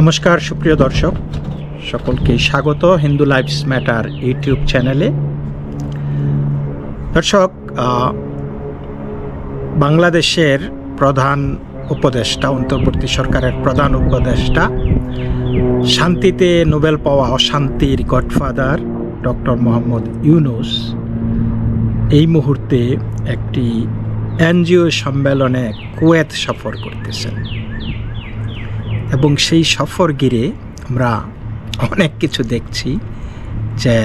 নমস্কার, সুপ্রিয় দর্শক। সকলকে স্বাগত হিন্দু লাইফস ম্যাটার ইউটিউব চ্যানেলে। দর্শক বাংলাদেশের প্রধান উপদেষ্টা, অন্তর্বর্তী সরকারের প্রধান উপদেষ্টা, শান্তিতে নোবেল পাওয়া অশান্তির গডফাদার ডক্টর মোহাম্মদ ইউনুস এই মুহূর্তে একটি এনজিও সম্মেলনে কুয়েত সফর করতেছেন। এবং সেই সফর ঘিরে আমরা অনেক কিছু দেখছি যে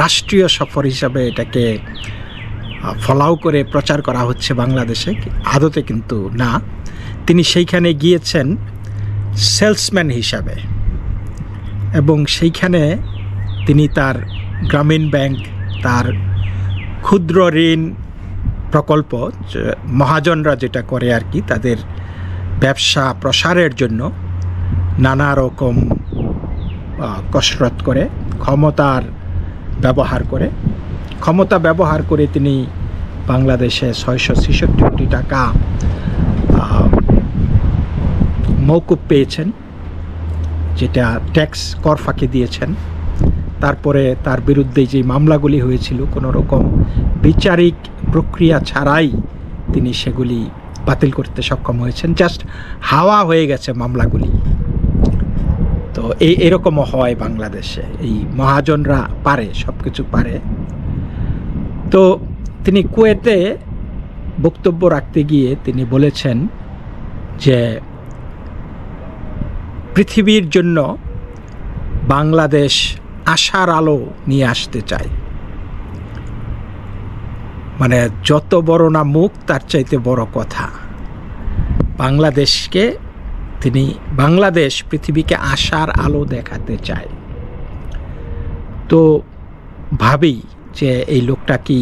রাষ্ট্রীয় সফর হিসাবে এটাকে ফলাও করে প্রচার করা হচ্ছে বাংলাদেশে, আদতে কিন্তু না। তিনি সেইখানে গিয়েছেন সেলসম্যান হিসাবে এবং সেইখানে তিনি তার গ্রামীণ ব্যাংক, তার ক্ষুদ্র ঋণ প্রকল্প মহাজনরা যেটা করে আর কি, তাদের ব্যবসা প্রসারের জন্য নানা রকম কসরত করে, ক্ষমতার ব্যবহার করে। ক্ষমতা ব্যবহার করে তিনি বাংলাদেশে ছয়শো ছেষট্টি কোটি টাকা মৌকুব পেয়েছেন, যেটা ট্যাক্স কর ফাঁকি দিয়েছেন। তারপরে তার বিরুদ্ধে যে মামলাগুলি হয়েছিল, কোনো রকম বিচারিক প্রক্রিয়া ছাড়াই তিনি সেগুলি বাতিল করতে সক্ষম হয়েছেন। জাস্ট হাওয়া হয়ে গেছে মামলাগুলি। তো এই এরকমও হয় বাংলাদেশে। এই মহাজনরা পারে সব কিছু পারে। তো তিনি কুয়েতে বক্তব্য রাখতে গিয়ে তিনি বলেছেন যে, পৃথিবীর জন্য বাংলাদেশ আশার আলো নিয়ে আসতে চায়। মানে যত বড় না মুখ, তার চাইতে বড় কথা। বাংলাদেশকে তিনি, বাংলাদেশ পৃথিবীকে আশার আলো দেখাতে চায়। তো ভাবি যে এই লোকটা কি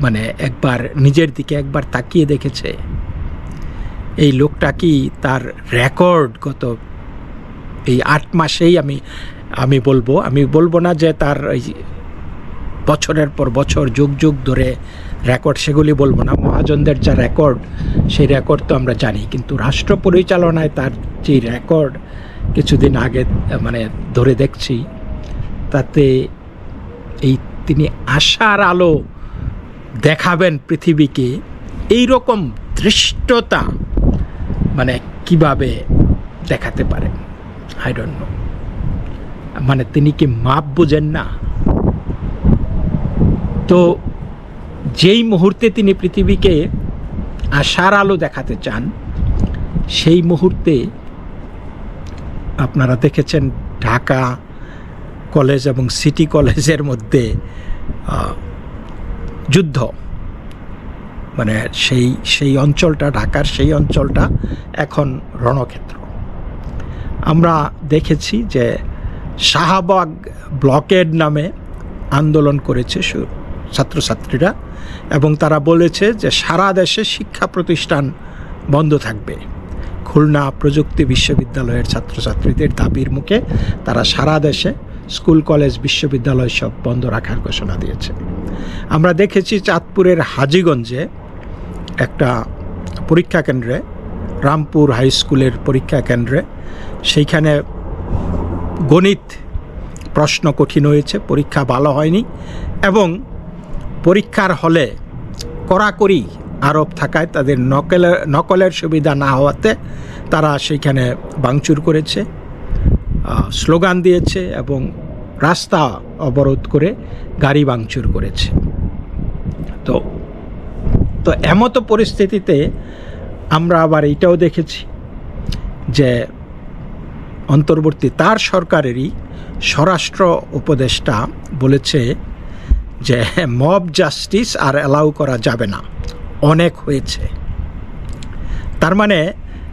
মানে একবার নিজের দিকে একবার তাকিয়ে দেখেছে। এই লোকটা কি তার রেকর্ড গত এই আট মাসেই আমি আমি বলব আমি বলব না যে তার এই বছরের পর বছর, যুগ যুগ ধরে রেকর্ড সেগুলি বলব না, মহাজনদের যা রেকর্ড সেই রেকর্ড তো আমরা জানি। কিন্তু রাষ্ট্র পরিচালনায় তার যে রেকর্ড কিছুদিন আগে মানে ধরে দেখছি, তাতে এই তিনি আশার আলো দেখাবেন পৃথিবীকে এই রকম দৃষ্টতা মানে কীভাবে দেখাতে পারেন? আই ডোন্ট নো মানে তিনি কি মাপ বোঝেন না? তো যেই মুহূর্তে তিনি পৃথিবীকে আশার আলো দেখাতে চান, সেই মুহূর্তে আপনারা দেখেছেন ঢাকা কলেজ এবং সিটি কলেজের মধ্যে যুদ্ধ। মানে সেই সেই অঞ্চলটা, ঢাকার সেই অঞ্চলটা এখন রণক্ষেত্র। আমরা দেখেছি যে শাহবাগ ব্লকেড নামে আন্দোলন করেছে সু- ছাত্রছাত্রীরা, এবং তারা বলেছে যে সারা দেশে শিক্ষা প্রতিষ্ঠান বন্ধ থাকবে। খুলনা প্রযুক্তি বিশ্ববিদ্যালয়ের ছাত্রছাত্রীদের দাবির মুখে তারা সারা দেশে স্কুল, কলেজ, বিশ্ববিদ্যালয় সব বন্ধ রাখার ঘোষণা দিয়েছে। আমরা দেখেছি চাঁদপুরের হাজিগঞ্জে একটা পরীক্ষা কেন্দ্রে, রামপুর হাই স্কুলের পরীক্ষা কেন্দ্রে, সেইখানে গণিত প্রশ্ন কঠিন হয়েছে, পরীক্ষা ভালো হয়নি, এবং পরীক্ষার হলে কড়াকড়ি আরোপ থাকায় তাদের নকলের নকলের সুবিধা না হওয়াতে তারা সেখানে ভাঙচুর করেছে স্লোগান দিয়েছে এবং রাস্তা অবরোধ করে গাড়ি ভাঙচুর করেছে। তো তো এমতো পরিস্থিতিতে আমরা আবার এইটাও দেখেছি যে অন্তর্বর্তী তার সরকারেরই স্বরাষ্ট্র উপদেষ্টা বলেছে যে মব জাস্টিস আর অ্যালাউ করা যাবে না। অনেক হয়েছে। তার মানে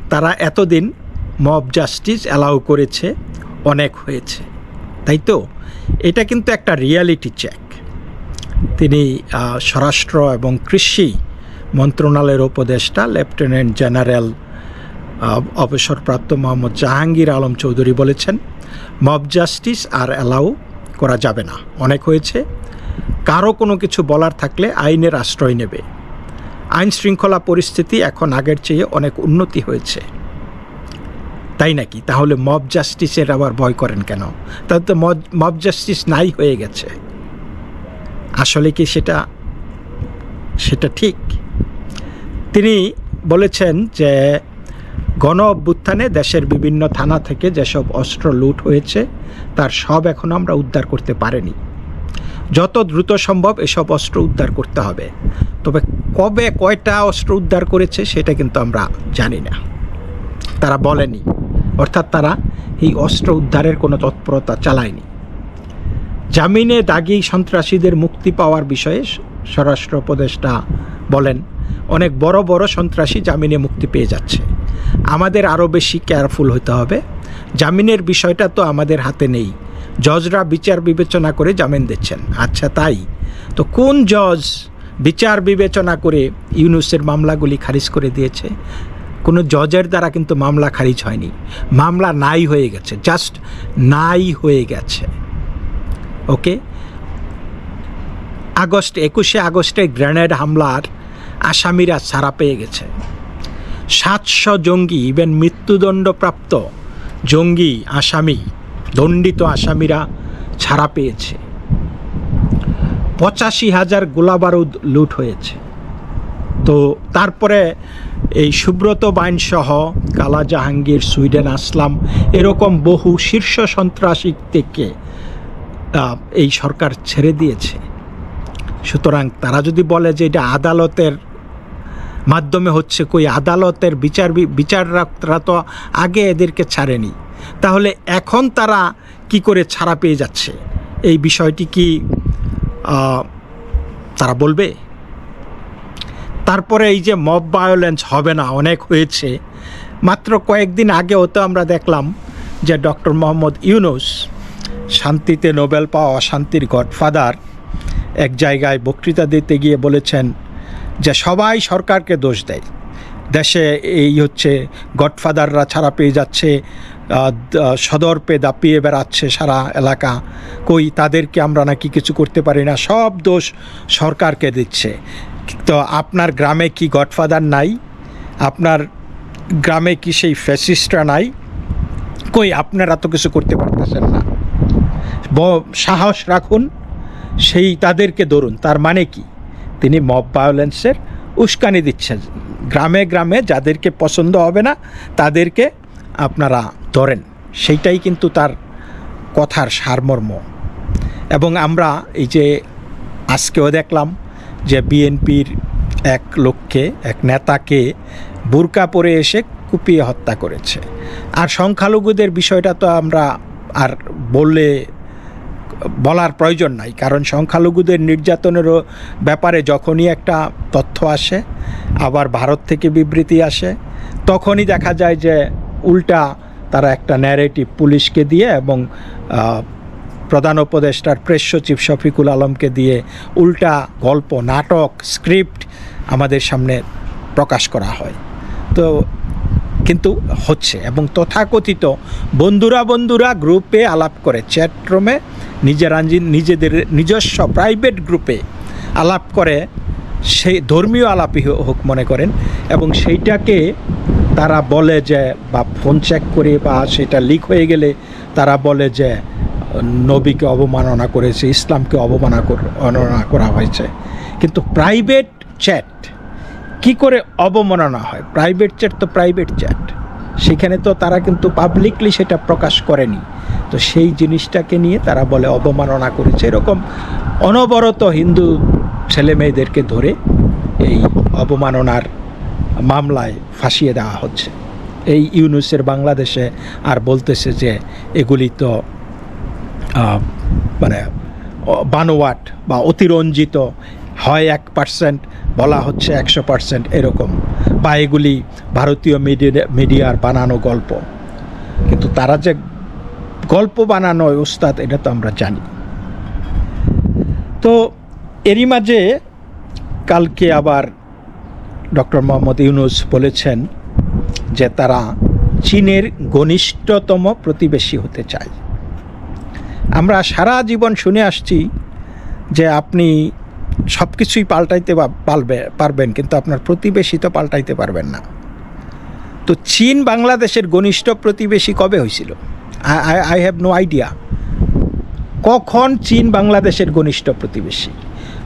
তারা এতদিন মব জাস্টিস অ্যালাউ করেছে, অনেক হয়েছে। তাই তো? এটা কিন্তু একটা রিয়ালিটি চেক। তিনি স্বরাষ্ট্র এবং কৃষি মন্ত্রণালয়ের উপদেষ্টা, লেফটেন্যান্ট জেনারেল অবসরপ্রাপ্ত মোহাম্মদ জাহাঙ্গীর আলম চৌধুরী বলেছেন, মব জাস্টিস আর অ্যালাউ করা যাবে না। অনেক হয়েছে কারও কোনো কিছু বলার থাকলে আইনের আশ্রয় নেবে। আইন শৃঙ্খলা পরিস্থিতি এখন আগের চেয়ে অনেক উন্নতি হয়েছে। তাই নাকি? তাহলে মব জাস্টিসের আবার ভয় করেন কেন? তাহলে তো মব জাস্টিস নাই হয়ে গেছে। আসলে কি সেটা সেটা ঠিক? তিনি বলেছেন যে গণ অভ্যুত্থানে দেশের বিভিন্ন থানা থেকে যেসব অস্ত্র লুট হয়েছে, তার সব এখনও আমরা উদ্ধার করতে পারিনি। যত দ্রুত সম্ভব এসব অস্ত্র উদ্ধার করতে হবে। তবে কবে কয়টা অস্ত্র উদ্ধার করেছে সেটা কিন্তু আমরা জানি না। তারা বলেনি। অর্থাৎ তারা এই অস্ত্র উদ্ধারের কোনো তৎপরতা চালায়নি। জামিনে দাগি সন্ত্রাসীদের মুক্তি পাওয়ার বিষয়ে স্বরাষ্ট্র উপদেষ্টা বলেন, অনেক বড় বড় সন্ত্রাসী জামিনে মুক্তি পেয়ে যাচ্ছে। আমাদের আরও বেশি কেয়ারফুল হতে হবে। জামিনের বিষয়টা তো আমাদের হাতে নেই। জজরা বিচার বিবেচনা করে জামিন দিচ্ছেন। আচ্ছা তাই? তো কোন জজ বিচার বিবেচনা করে ইউনুসের মামলাগুলি খারিজ করে দিয়েছে? কোনো জজের দ্বারা কিন্তু মামলা খারিজ হয়নি। মামলা নাই হয়ে গেছে, জাস্ট নাই হয়ে গেছে। ওকে? আগস্ট, একুশে আগস্টে গ্রেনেড হামলার আসামিরা ছাড়া পেয়ে গেছে। সাতশো জঙ্গি, ইভেন মৃত্যুদণ্ডপ্রাপ্ত জঙ্গি আসামি দণ্ডিত আসামিরা ছাড়া পেয়েছে। পঁচাশি হাজার গোলাবারুদ লুট হয়েছে। তো তারপরে এই সুব্রত বাইনসহ কালা জাহাঙ্গীর সুইডেন আসলাম, এরকম বহু শীর্ষ সন্ত্রাসী থেকে এই সরকার ছেড়ে দিয়েছে। সুতরাং তারা যদি বলে যে এটা আদালতের মাধ্যমে হচ্ছে কই, আদালতের বিচার বিচারকরা তো আগে এদেরকে ছাড়েনি। তাহলে এখন তারা কি করে ছাড়া পেয়ে যাচ্ছে? এই বিষয়টি কি তারা বলবে? তারপরে এই যে মব ভায়োলেন্স হবে না, অনেক হয়েছে। মাত্র কয়েকদিন আগেও তো আমরা দেখলাম যে ডক্টর মোহাম্মদ ইউনুস শান্তিতে নোবেল পাওয়া অশান্তির গডফাদার এক জায়গায় বক্তৃতা দিতে গিয়ে বলেছেন যে সবাই সরকারকে দোষ দেয়। দেশে এই হচ্ছে গডফাদাররা ছাড়া পেয়ে যাচ্ছে সদর পে দাপিয়ে বেড়াচ্ছে সারা এলাকা। কই, তাদেরকে আমরা নাকি কিছু করতে পারি না? সব দোষ সরকারকে দিচ্ছে। তো আপনার গ্রামে কি গডফাদার নাই? আপনার গ্রামে কি সেই ফ্যাসিস্টরা নাই? কই, আপনারা তো কিছু করতে পারতেছেন না। সাহস রাখুন, সেই তাদেরকে ধরুন। তার মানে কি? তিনি মব ভায়োলেন্সের উস্কানি দিচ্ছেন। গ্রামে গ্রামে যাদেরকে পছন্দ হবে না, তাদেরকে আপনারা ধরেন, সেইটাই কিন্তু তার কথার সারমর্ম। এবং আমরা এই যে আজকেও দেখলাম যে বিএনপির এক লোককে, এক নেতাকে বুরকা পরে এসে কুপিয়ে হত্যা করেছে। আর সংখ্যালঘুদের বিষয়টা তো আমরা আর বললে বলার প্রয়োজন নাই, কারণ সংখ্যালঘুদের নির্যাতনেরও ব্যাপারে যখনই একটা তথ্য আসে, আবার ভারত থেকে বিবৃতি আসে, তখনই দেখা যায় যে উল্টা তারা একটা ন্যারেটিভ পুলিশকে দিয়ে এবং প্রধান উপদেষ্টার প্রেস সচিব শফিকুল আলমকে দিয়ে উল্টা গল্প, নাটক স্ক্রিপ্ট আমাদের সামনে প্রকাশ করা হয়। তো কিন্তু হচ্ছে এবং তথাকথিত বন্ধুরা বন্ধুরা গ্রুপে আলাপ করে চ্যাটরুমে নিজেরা নিজেদের নিজস্ব প্রাইভেট গ্রুপে আলাপ করে, সেই ধর্মীয় আলাপই হোক মনে করেন এবং সেইটাকে তারা বলে যে, বা ফোন চেক করে বা সেটা লিক হয়ে গেলে তারা বলে যে, নবীকে অবমাননা করেছে, ইসলামকে অবমাননা করা হয়েছে। কিন্তু প্রাইভেট চ্যাট কি করে অবমাননা হয়? প্রাইভেট চ্যাট তো প্রাইভেট চ্যাট সেখানে তো তারা কিন্তু পাবলিকলি সেটা প্রকাশ করেনি। তো সেই জিনিসটাকে নিয়ে তারা বলে অবমাননা করেছে। এরকম অনবরত হিন্দু ছেলে মেয়েদেরকে ধরে এই অবমাননার মামলায় ফাঁসিয়ে দেওয়া হচ্ছে। এই ইউনুসের বাংলাদেশে আর বলতেছে যে এগুলি তো মানে বানোয়াট বা অতিরঞ্জিত হয় এক পার্সেন্ট, বলা হচ্ছে একশো পার্সেন্ট এরকম। বা এগুলি ভারতীয় মিডিয়া, মিডিয়ার বানানো গল্প। কিন্তু তারা যে গল্প বানানো ওস্তাদ, এটা তো আমরা জানি। তো এরই মাঝে কালকে আবার ডক্টর মোহাম্মদ ইউনুস বলেছেন যে তারা চীনের ঘনিষ্ঠতম প্রতিবেশী হতে চায়। আমরা সারা জীবন শুনে আসছি যে আপনি সব কিছুই পাল্টাইতে পারবে পারবেন, কিন্তু আপনার প্রতিবেশী তো পাল্টাইতে পারবেন না। তো চীন বাংলাদেশের ঘনিষ্ঠ প্রতিবেশী কবে হয়েছিল? আই হ্যাভ নো আইডিয়া কখন চীন বাংলাদেশের ঘনিষ্ঠ প্রতিবেশী?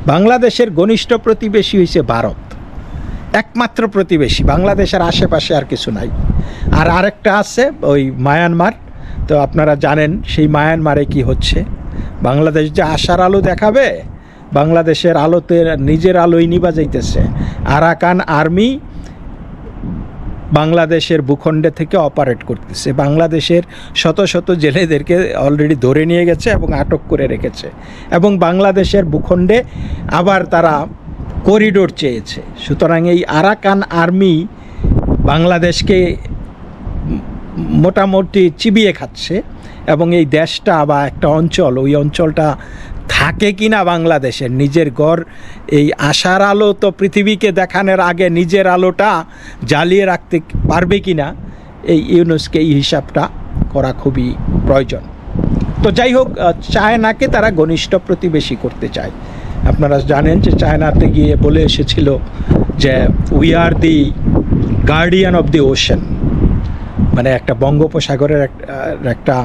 বাংলাদেশের ঘনিষ্ঠ প্রতিবেশী হয়েছে ভারত। একমাত্র প্রতিবেশী, বাংলাদেশের আশেপাশে আর কিছু নাই। আর আরেকটা আছে ওই মায়ানমার, তো আপনারা জানেন সেই মায়ানমারে কি হচ্ছে। বাংলাদেশ যে আশার আলো দেখাবে, বাংলাদেশের আলোতে নিজের আলোই নিবা যাইতেছে। আরাকান আর্মি বাংলাদেশের ভূখণ্ডে থেকে অপারেট করতেছে। বাংলাদেশের শত শত জেলেদেরকে অলরেডি ধরে নিয়ে গেছে এবং আটক করে রেখেছে। এবং বাংলাদেশের ভূখণ্ডে আবার তারা করিডোর চেয়েছে। সুতরাং এই আরাকান আর্মি বাংলাদেশকে মোটামুটি চিবিয়ে খাচ্ছে এবং এই দেশটা বা একটা অঞ্চল ওই অঞ্চলটা থাকে কি না বাংলাদেশের নিজের ঘর এই আশার আলো তো পৃথিবীকে দেখানোর আগে নিজের আলোটা জ্বালিয়ে রাখতে পারবে কি না এই ইউনুসকে এই হিসাবটা করা খুবই প্রয়োজন। তো যাই হোক আহ, চায়নাকে তারা ঘনিষ্ঠ প্রতিবেশী করতে চায়। আপনারা জানেন যে চায়নাতে গিয়ে বলে এসেছিল যে we are the guardian of the ocean মানে একটা বঙ্গোপসাগরের একটা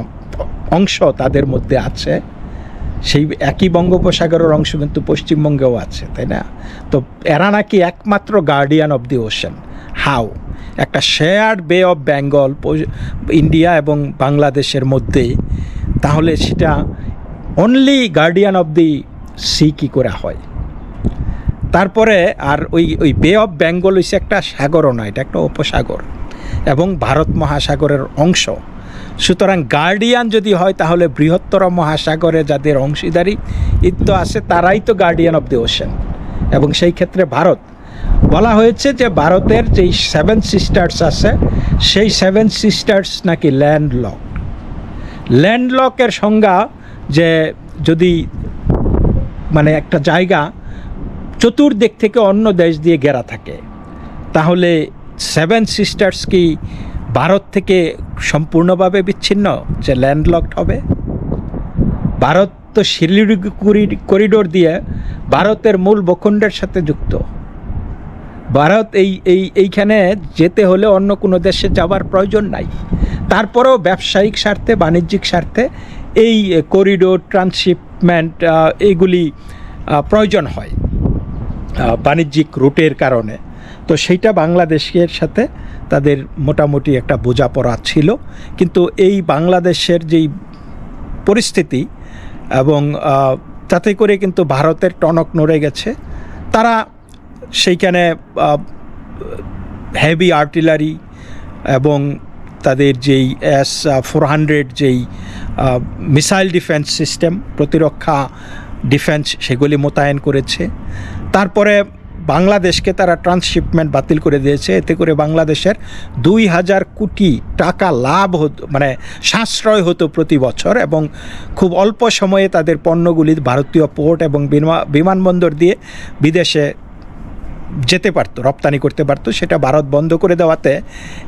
অংশ তাদের মধ্যে আছে। সেই একই বঙ্গোপসাগরের অংশ কিন্তু পশ্চিমবঙ্গেও আছে, তাই না? তো এরা নাকি একমাত্র guardian of the ocean how একটা shared bay of Bengal India এবং বাংলাদেশের মধ্যে তাহলে সেটা only guardian of the sea কী করে হয়? তারপরে আর ওই ওই বে অফ বেঙ্গল হচ্ছে একটা সাগরও নয় এটা একটা উপসাগর এবং ভারত মহাসাগরের অংশ। সুতরাং গার্ডিয়ান যদি হয়, তাহলে বৃহত্তর মহাসাগরে যাদের অংশীদারি ইত্য আছে, তারাই তো গার্ডিয়ান অফ দি ওশেন এবং সেই ক্ষেত্রে ভারত। বলা হয়েছে যে ভারতের যেই সেভেন সিস্টার্স আছে, সেই সেভেন সিস্টার্স নাকি ল্যান্ডলক ল্যান্ডলকের সংজ্ঞা যে যদি মানে একটা জায়গা চতুর্দিক থেকে অন্য দেশ দিয়ে ঘেরা থাকে। তাহলে সেভেন সিস্টার্স কি ভারত থেকে সম্পূর্ণভাবে বিচ্ছিন্ন যে ল্যান্ডলকড হবে? ভারত তো শিলিগুড়ি করিডোর দিয়ে ভারতের মূল ভূখণ্ডের সাথে যুক্ত। ভারত এই এই, এইখানে যেতে হলে অন্য কোনো দেশে যাওয়ার প্রয়োজন নাই। তারপরেও ব্যবসায়িক স্বার্থে, বাণিজ্যিক স্বার্থে এই করিডোর ট্রান্সশিপমেন্ট এইগুলি প্রয়োজন হয় বাণিজ্যিক রুটের কারণে। তো সেইটা বাংলাদেশের সাথে তাদের মোটামুটি একটা বোঝাপড়া ছিল। কিন্তু এই বাংলাদেশের যেই পরিস্থিতি এবং তাতে করে কিন্তু ভারতের টনক নড়ে গেছে, তারা সেইখানে হেভি আর্টিলারি এবং তাদের যেই এস ফোর হান্ড্রেড যেই মিসাইল ডিফেন্স সিস্টেম প্রতিরক্ষা ডিফেন্স সেগুলি মোতায়েন করেছে। তারপরে বাংলাদেশকে তারা ট্রান্সশিপমেন্ট বাতিল করে দিয়েছে। এতে করে বাংলাদেশের দুই হাজার কোটি টাকা লাভ হতো মানে সাশ্রয় হতো প্রতি বছর এবং খুব অল্প সময়ে তাদের পণ্যগুলি ভারতীয় পোর্ট এবং বিমা- বিমানবন্দর দিয়ে বিদেশে যেতে পারতো, রপ্তানি করতে পারতো। সেটা ভারত বন্ধ করে দেওয়াতে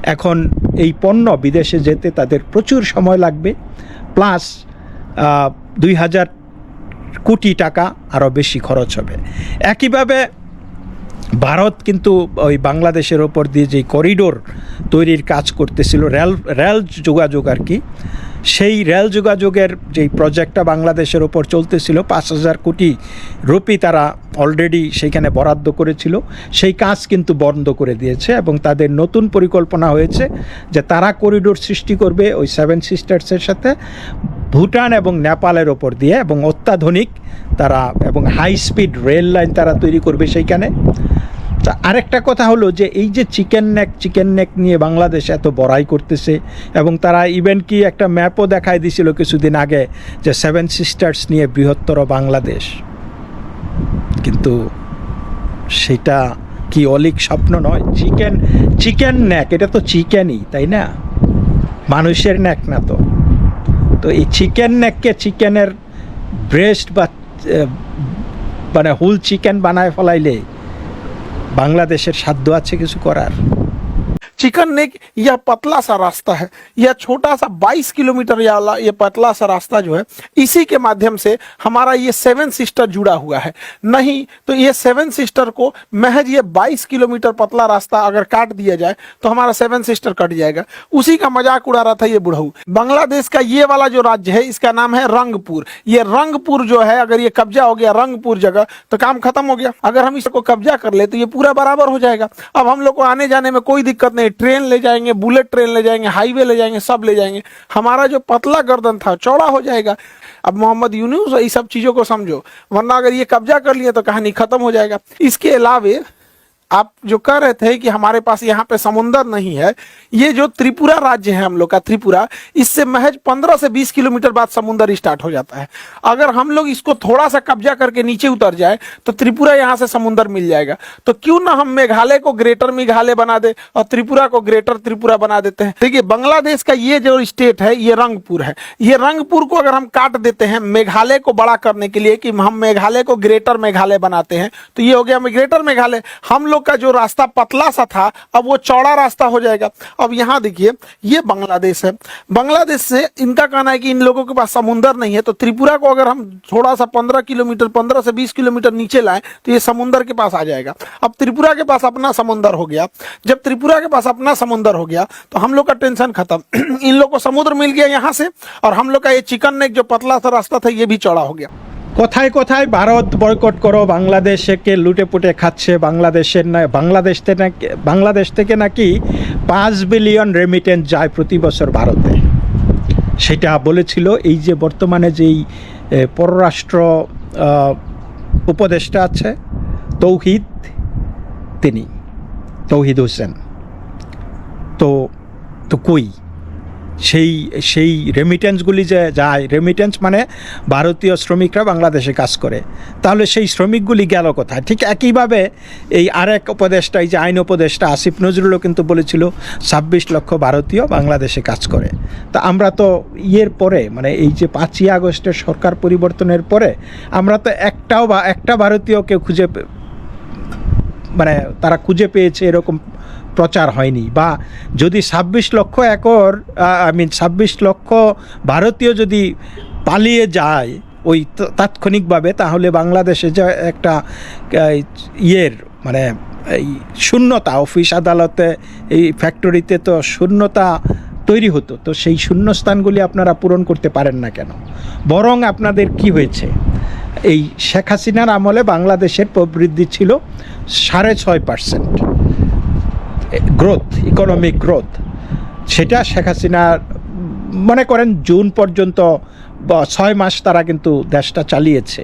এখন এই পণ্য বিদেশে যেতে তাদের প্রচুর সময় লাগবে। প্লাস দুই হাজার কোটি টাকা আরও বেশি খরচ হবে। একইভাবে ভারত কিন্তু ওই বাংলাদেশের ওপর দিয়ে যে করিডোর তৈরির কাজ করতেছিল, রেল রেল যোগাযোগ আর কি সেই রেল যোগাযোগের যেই প্রজেক্টটা বাংলাদেশের ওপর চলতেছিল, পাঁচ হাজার কোটি রুপি তারা অলরেডি সেইখানে বরাদ্দ করেছিল। সেই কাজ কিন্তু বন্ধ করে দিয়েছে এবং তাদের নতুন পরিকল্পনা হয়েছে যে তারা করিডোর সৃষ্টি করবে ওই সেভেন সিস্টার্সের সাথে, ভুটান এবং নেপালের ওপর দিয়ে এবং অত্যাধুনিক তারা এবং হাই স্পিড রেল লাইন তারা তৈরি করবে সেইখানে। তা আরেকটা কথা হলো যে এই যে চিকেন নেক চিকেন নেক নিয়ে বাংলাদেশ এত বড়াই করতেছে এবং তারা ইভেন কি একটা ম্যাপও দেখায় দিছিল কিছুদিন আগে যে সেভেন সিস্টার্স নিয়ে বৃহত্তর বাংলাদেশ। কিন্তু সেটা কি অলিক স্বপ্ন নয়? চিকেন চিকেন নেক এটা তো চিকেনই, তাই না? মানুষের নেক না তো। তো এই চিকেন নেককে চিকেনের ব্রেস্ট বা মানে হুল চিকেন বানায় ফলাইলে বাংলাদেশের সাধ্য আছে কিছু করার। चिकन नेक यह पतला सा रास्ता है। यह छोटा सा 22 किलोमीटर वाला ये पतला सा रास्ता जो है, इसी के माध्यम से हमारा ये सेवन सिस्टर जुड़ा हुआ है। नहीं तो ये सेवन सिस्टर को महज ये 22 किलोमीटर पतला रास्ता अगर काट दिया जाए तो हमारा सेवन सिस्टर कट जाएगा। उसी का मज़ाक उड़ा रहा था ये बुढ़ऊ बांग्लादेश का ये वाला जो राज्य है, इसका नाम है रंगपुर। ये रंगपुर जो है, अगर ये कब्जा हो गया रंगपुर जगह तो काम खत्म हो गया। अगर हम इसको कब्जा कर ले तो ये पूरा बराबर हो जाएगा। अब हम लोग को आने जाने में कोई दिक्कत नहीं। ट्रेन ले जाएँगे, बुलेट ट्रेन ले जाएँगे, हाईवे ले जाएँगे, सब ले जाएँगे। हमारा जो पतला गर्दन था, चौड़ा हो जाएगा। अब मोहम्मद यूनुस, ये सब चीज़ों को समझो, वरना अगर ये कब्जा कर लिए तो कहानी खत्म हो जाएगा। इसके अलावे आप जो कह रहे थे कि हमारे पास यहाँ पे समुंदर नहीं है, ये जो त्रिपुरा राज्य है हम लोग का, त्रिपुरा, इससे महज 15 से 20 किलोमीटर बाद समुंदर स्टार्ट हो जाता है। अगर हम लोग इसको थोड़ा सा कब्जा करके नीचे उतर जाए तो त्रिपुरा यहाँ से समुंदर मिल जाएगा। तो क्यों ना हम मेघालय को ग्रेटर मेघालय बना दे और त्रिपुरा को ग्रेटर त्रिपुरा बना देते हैं। देखिए, बांग्लादेश का ये जो स्टेट है, ये रंगपुर है। ये रंगपुर को अगर हम काट देते हैं, मेघालय को बड़ा करने के लिए कि हम मेघालय को ग्रेटर मेघालय बनाते हैं तो ये हो गया ग्रेटर मेघालय। हम लोग का जो रास्ता पतला सा था, अब वो चौड़ा रास्ता हो जाएगा। अब यहाँ देखिए, ये बांग्लादेश है। बांग्लादेश से इनका कहना है कि इन लोगों के पास समुंदर नहीं है तो त्रिपुरा को अगर हम थोड़ा सा पंद्रह किलोमीटर, पंद्रह से बीस किलोमीटर नीचे लाएँ तो ये समुंदर के पास आ जाएगा। अब त्रिपुरा के पास अपना समुंदर हो गया। जब त्रिपुरा के पास अपना समुंदर हो गया तो हम लोग का टेंशन खत्म। इन लोग को समुद्र मिल गया यहाँ से, और हम लोग का ये चिकन नेक जो पतला सा रास्ता था, ये भी चौड़ा हो गया। কোথায় কোথায় ভারত বয়কট করো, বাংলাদেশকে লুটে পুটে খাচ্ছে বাংলাদেশের না, বাংলাদেশ থেকে নাকি, বাংলাদেশ থেকে নাকি পাঁচ বিলিয়ন রেমিটেন্স যায় প্রতি বছর ভারতে। সেটা বলেছিল এই যে বর্তমানে যেই পররাষ্ট্র উপদেষ্টা আছে, তৌহিদ তিনি, তৌহিদ হোসেন। তো তো কই? সেই সেই রেমিটেন্সগুলি যে যায় রেমিটেন্স মানে ভারতীয় শ্রমিকরা বাংলাদেশে কাজ করে। তাহলে সেই শ্রমিকগুলি গেল কোথায়? ঠিক একইভাবে এই আরেক উপদেষ্টা, এই যে আইন উপদেষ্টা আসিফ নজরুলও কিন্তু বলেছিল, ছাব্বিশ লক্ষ ভারতীয় বাংলাদেশে কাজ করে। তা আমরা তো ইয়ের পরে মানে এই যে পাঁচই আগস্টের সরকার পরিবর্তনের পরে, আমরা তো একটাও বা, একটা ভারতীয়কে খুঁজে মানে তারা খুঁজে পেয়েছে এরকম প্রচার হয়নি বা যদি ছাব্বিশ লক্ষ একর আই মিন ছাব্বিশ লক্ষ ভারতীয় যদি পালিয়ে যায় ওই তাৎক্ষণিকভাবে, তাহলে বাংলাদেশে যে একটা ইয়ের মানে এই শূন্যতা, অফিস আদালতে এই ফ্যাক্টরিতে তো শূন্যতা তৈরি হতো, তো সেই শূন্যস্থানগুলি আপনারা পূরণ করতে পারেন না কেন? বরং আপনাদের কি হয়েছে? এই শেখ হাসিনার আমলে বাংলাদেশের প্রবৃদ্ধি ছিল সাড়ে ছয় পার্সেন্ট গ্রোথ ইকোনমিক গ্রোথ সেটা শেখ হাসিনা, মনে করেন জুন পর্যন্ত ছয় মাস তারা কিন্তু দেশটা চালিয়েছে।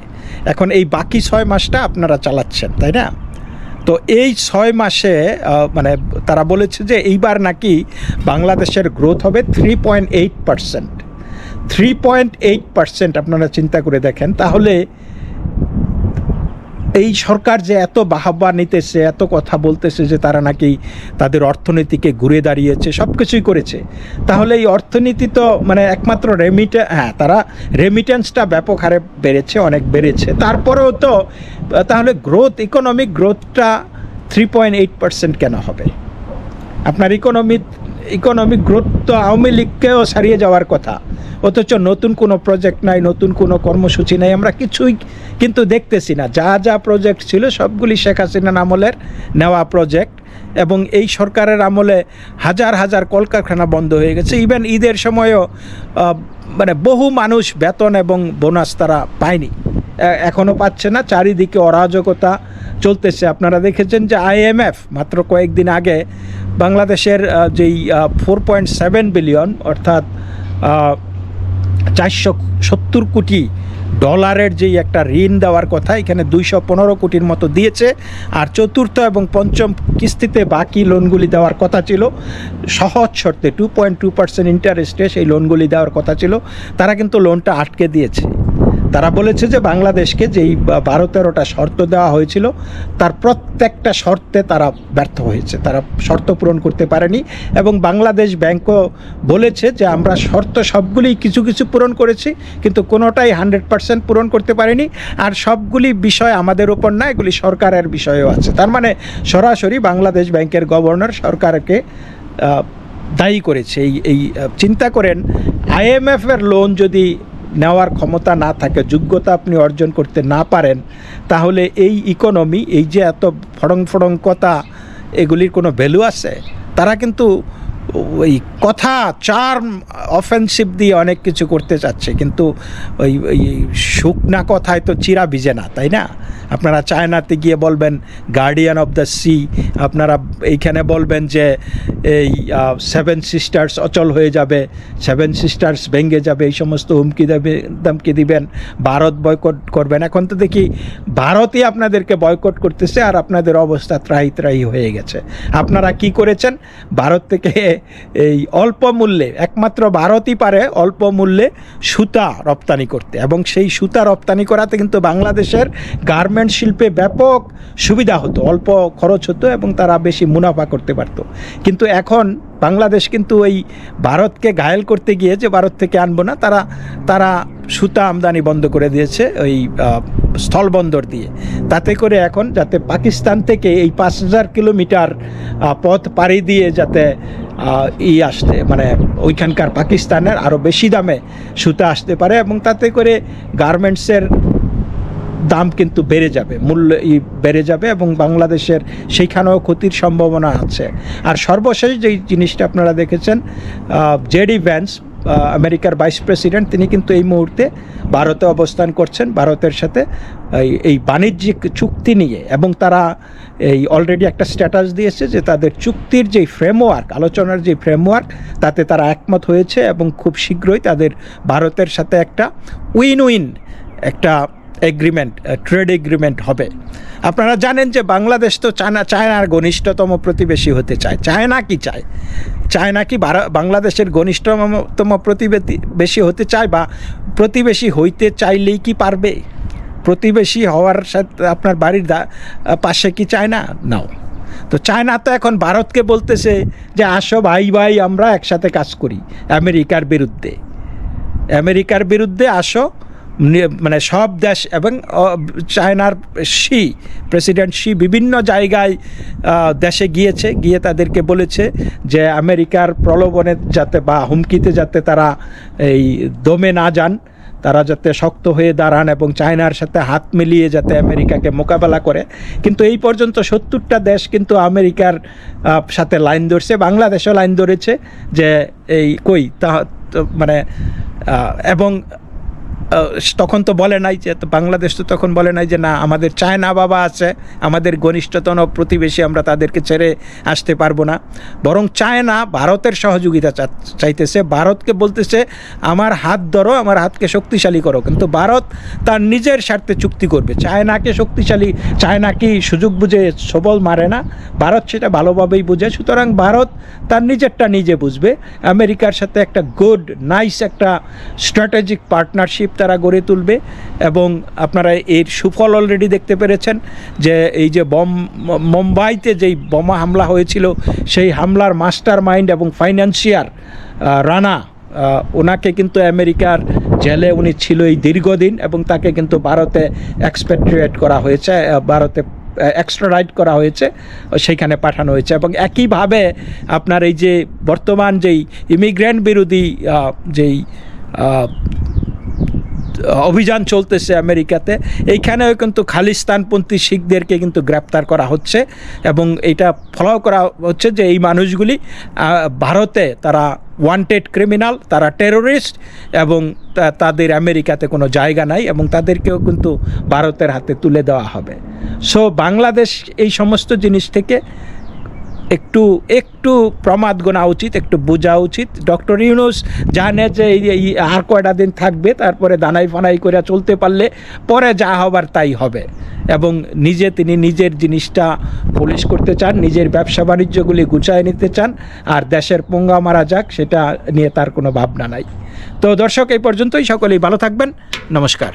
এখন এই বাকি ছয় মাসটা আপনারা চালাচ্ছেন, তাই না? তো এই ছয় মাসে মানে তারা বলেছে যে এইবার নাকি বাংলাদেশের গ্রোথ হবে three point eight percent three point eight percent আপনারা চিন্তা করে দেখেন, তাহলে এই সরকার যে এত বাহাবা নিতেছে, এত কথা বলতেছে যে তারা নাকি তাদের অর্থনীতিকে ঘুরে দাঁড়িয়েছে সব কিছুই করেছে। তাহলে এই অর্থনীতি তো মানে একমাত্র রেমিটে হ্যাঁ তারা রেমিটেন্সটা ব্যাপক হারে বেড়েছে, অনেক বেড়েছে। তারপরেও তো, তাহলে গ্রোথ ইকোনমিক গ্রোথটা থ্রি পয়েন্ট এইট পার্সেন্ট কেন হবে? আপনার ইকোনমিক ইকোনমিক গ্রোথ তো আওয়ামী লীগকেও ছাড়িয়ে যাওয়ার কথা। অথচ নতুন কোনো প্রজেক্ট নাই, নতুন কোনো কর্মসূচি নাই, আমরা কিছুই কিন্তু দেখতেছি না। যা যা প্রজেক্ট ছিল সবগুলি শেখ হাসিনার আমলের নেওয়া প্রজেক্ট এবং এই সরকারের আমলে হাজার হাজার কলকারখানা বন্ধ হয়ে গেছে। ইভেন ঈদের সময়ও মানে বহু মানুষ বেতন এবং বোনাস তারা পায়নি। এখনও পাচ্ছে না। চারিদিকে অরাজকতা চলতেছে। আপনারা দেখেছেন যে আইএমএফ মাত্র কয়েকদিন আগে বাংলাদেশের যেই ফোর পয়েন্ট সেভেন বিলিয়ন অর্থাৎ চারশো সত্তর কোটি ডলারের যেই একটা ঋণ দেওয়ার কথা, এখানে দুইশো পনেরো কোটির মতো দিয়েছে। আর চতুর্থ এবং পঞ্চম কিস্তিতে বাকি লোনগুলি দেওয়ার কথা ছিল। সহজ শর্তে টু পয়েন্ট টু পার্সেন্ট ইন্টারেস্টে সেই লোনগুলি দেওয়ার কথা ছিল। তারা কিন্তু লোনটা আটকে দিয়েছে। তারা বলেছে যে বাংলাদেশকে যেই বারো তেরোটা শর্ত দেওয়া হয়েছিল, তার প্রত্যেকটা শর্তে তারা ব্যর্থ হয়েছে, তারা শর্ত পূরণ করতে পারেনি। এবং বাংলাদেশ ব্যাংকও বলেছে যে আমরা শর্ত সবগুলি কিছু কিছু পূরণ করেছি, কিন্তু কোনোটাই হান্ড্রেড পার্সেন্ট পূরণ করতে পারেনি। আর সবগুলি বিষয় আমাদের উপর না, এগুলি সরকারের বিষয়েও আছে। তার মানে সরাসরি বাংলাদেশ ব্যাংকের গভর্নর সরকারকে দায়ী করেছে। এই এই চিন্তা করেন আইএমএফের লোন যদি নেওয়ার ক্ষমতা না থাকে, যোগ্যতা আপনি অর্জন করতে না পারেন, তাহলে এই ইকোনমি এই যে এত ফড়ং ফড়ং কথা, এগুলির কোনো ভ্যালু আছে? তারা কিন্তু ওই কথা চার্ম অফেন্সিভ দিয়ে অনেক কিছু করতে চাচ্ছে, কিন্তু ওই শুকনা কথায় তো চিরা ভিজে না, তাই না? আপনারা চায়নাতে গিয়ে বলবেন গার্ডিয়ান অফ দ্য সি আপনারা এইখানে বলবেন যে এই সেভেন সিস্টার্স অচল হয়ে যাবে সেভেন সিস্টার্স ভেঙে যাবে, এই সমস্ত হুমকি দেবে দামকি দিবেন, ভারত বয়কট করবেন। এখন তো দেখি ভারতই আপনাদেরকে বয়কট করতেছে আর আপনাদের অবস্থা ত্রাহি ত্রাহি হয়ে গেছে। আপনারা কি করেছেন? ভারত থেকে এই অল্প মূল্যে, একমাত্র ভারতই পারে অল্প মূল্যে সুতা রপ্তানি করতে। এবং সেই সুতা রপ্তানি করাতে কিন্তু বাংলাদেশের গার্মেন্ট শিল্পে ব্যাপক সুবিধা হতো, অল্প খরচ হতো এবং তারা বেশি মুনাফা করতে পারতো। কিন্তু এখন বাংলাদেশ কিন্তু এই ভারতকে ঘায়েল করতে গিয়ে যে ভারত থেকে আনব না, তারা তারা সুতা আমদানি বন্ধ করে দিয়েছে ওই স্থলবন্দর দিয়ে। তাতে করে এখন যাতে পাকিস্তান থেকে এই পাঁচ হাজার কিলোমিটার পথ পাড়ি দিয়ে যাতে ই আসতে মানে ওইখানকার পাকিস্তানের আরও বেশি দামে সুতা আসতে পারে এবং তাতে করে গার্মেন্টসের দাম কিন্তু বেড়ে যাবে মূল্য বেড়ে যাবে এবং বাংলাদেশের সেইখানেও ক্ষতির সম্ভাবনা আছে। আর সর্বশেষ যেই জিনিসটা আপনারা দেখেছেন জেডি ভ্যান্স আমেরিকার ভাইস প্রেসিডেন্ট, তিনি কিন্তু এই মুহূর্তে ভারতে অবস্থান করছেন, ভারতের সাথে এই বাণিজ্যিক চুক্তি নিয়ে এবং তারা এই অলরেডি একটা স্ট্যাটাস দিয়েছে যে তাদের চুক্তির যে ফ্রেমওয়ার্ক আলোচনার যে ফ্রেমওয়ার্ক তাতে তারা একমত হয়েছে এবং খুব শীঘ্রই তাদের ভারতের সাথে একটা উইন উইন একটা এগ্রিমেন্ট ট্রেড এগ্রিমেন্ট হবে। আপনারা জানেন যে বাংলাদেশ তো চায়না, চায়নার ঘনিষ্ঠতম প্রতিবেশী হতে চায়। চায়না কি চায়? চায়না কি বাংলাদেশের ঘনিষ্ঠতম প্রতিবেশী বেশি হতে চায় বা প্রতিবেশী হইতে চাইলেই কি পারবে? প্রতিবেশী হওয়ার সাথে আপনার বাড়ির পাশে কি চায়না? নাও তো চায়না তো এখন ভারতকে বলতেছে যে আসো ভাই ভাই, আমরা একসাথে কাজ করি, আমেরিকার বিরুদ্ধে। আমেরিকার বিরুদ্ধে আসো নি- মানে সব দেশ এবং চায়নার শি, প্রেসিডেন্ট শি বিভিন্ন জায়গায় দেশে গিয়েছে, গিয়ে তাদেরকে বলেছে যে আমেরিকার প্রলোভনে যাতে বা হুমকিতে যাতে তারা এই দমে না যান, তারা যাতে শক্ত হয়ে দাঁড়ান এবং চায়নার সাথে হাত মিলিয়ে যাতে আমেরিকাকে মোকাবেলা করে। কিন্তু এই পর্যন্ত সত্তরটা দেশ কিন্তু আমেরিকার সাথে লাইন ধরছে, বাংলাদেশও লাইন ধরেছে যে এই কই, তা মানে এবং তখন তো বলে নাই যে বাংলাদেশ তো তখন বলে নাই যে, না, আমাদের চায়না বাবা আছে, আমাদের ঘনিষ্ঠতম প্রতিবেশী, আমরা তাদেরকে ছেড়ে আসতে পারব না। বরং চায়না ভারতের সহযোগিতা চাইতেছে। ভারতকে বলতেছে, আমার হাত ধরো, আমার হাতকে শক্তিশালী করো। কিন্তু ভারত তার নিজের স্বার্থে চুক্তি করবে। চায়নাকে শক্তিশালী, চায়না কি সুযোগ বুঝে সবল মারে না? ভারত সেটা ভালোভাবেই বুঝে। সুতরাং ভারত তার নিজেরটা নিজে বুঝবে। আমেরিকার সাথে একটা গুড নাইস একটা স্ট্র্যাটেজিক পার্টনারশিপ তারা গড়ে তুলবে এবং আপনারা এর সুফল অলরেডি দেখতে পেরেছেন যে এই যে বম, মুম্বাইতে যেই বোমা হামলা হয়েছিল, সেই হামলার মাস্টার মাইন্ড এবং ফাইন্যান্সিয়ার রানা ওনাকে কিন্তু আমেরিকার জেলে উনি ছিল এই দীর্ঘদিন এবং তাকে কিন্তু ভারতে এক্সপেট্রিয়েট করা হয়েছে ভারতে এক্সট্রারাইট করা হয়েছে সেইখানে পাঠানো হয়েছে এবং একইভাবে আপনার এই যে বর্তমান যেই ইমিগ্রেন্ট বিরোধী যেই অভিযান চলতেছে আমেরিকাতে। এইখানেও কিন্তু খালিস্তানপন্থী শিখদেরকে কিন্তু গ্রেপ্তার করা হচ্ছে এবং এটা ফলো করা হচ্ছে যে এই মানুষগুলি ভারতে তারা ওয়ান্টেড ক্রিমিনাল তারা টেরোরিস্ট এবং তাদের আমেরিকাতে কোনো জায়গা নাই এবং তাদেরকেও কিন্তু ভারতের হাতে তুলে দেওয়া হবে। সো বাংলাদেশ এই সমস্ত জিনিস থেকে একটু একটু প্রমাদ গোনা উচিত, একটু বোঝা উচিত। ডক্টর ইউনুস জানে যে এই আর কয়টা দিন থাকবে, তারপরে দানাই ফানাই করে চলতে পারলে পরে যা হবার তাই হবে। এবং নিজে তিনি নিজের জিনিসটা পুলিশ করতে চান, নিজের ব্যবসা বাণিজ্যগুলি গুছায় নিতে চান, আর দেশের পোঙ্গা মারা যাক, সেটা নিয়ে তার কোনো ভাবনা নাই। তো দর্শক, এই পর্যন্তই। সকলেই ভালো থাকবেন। নমস্কার।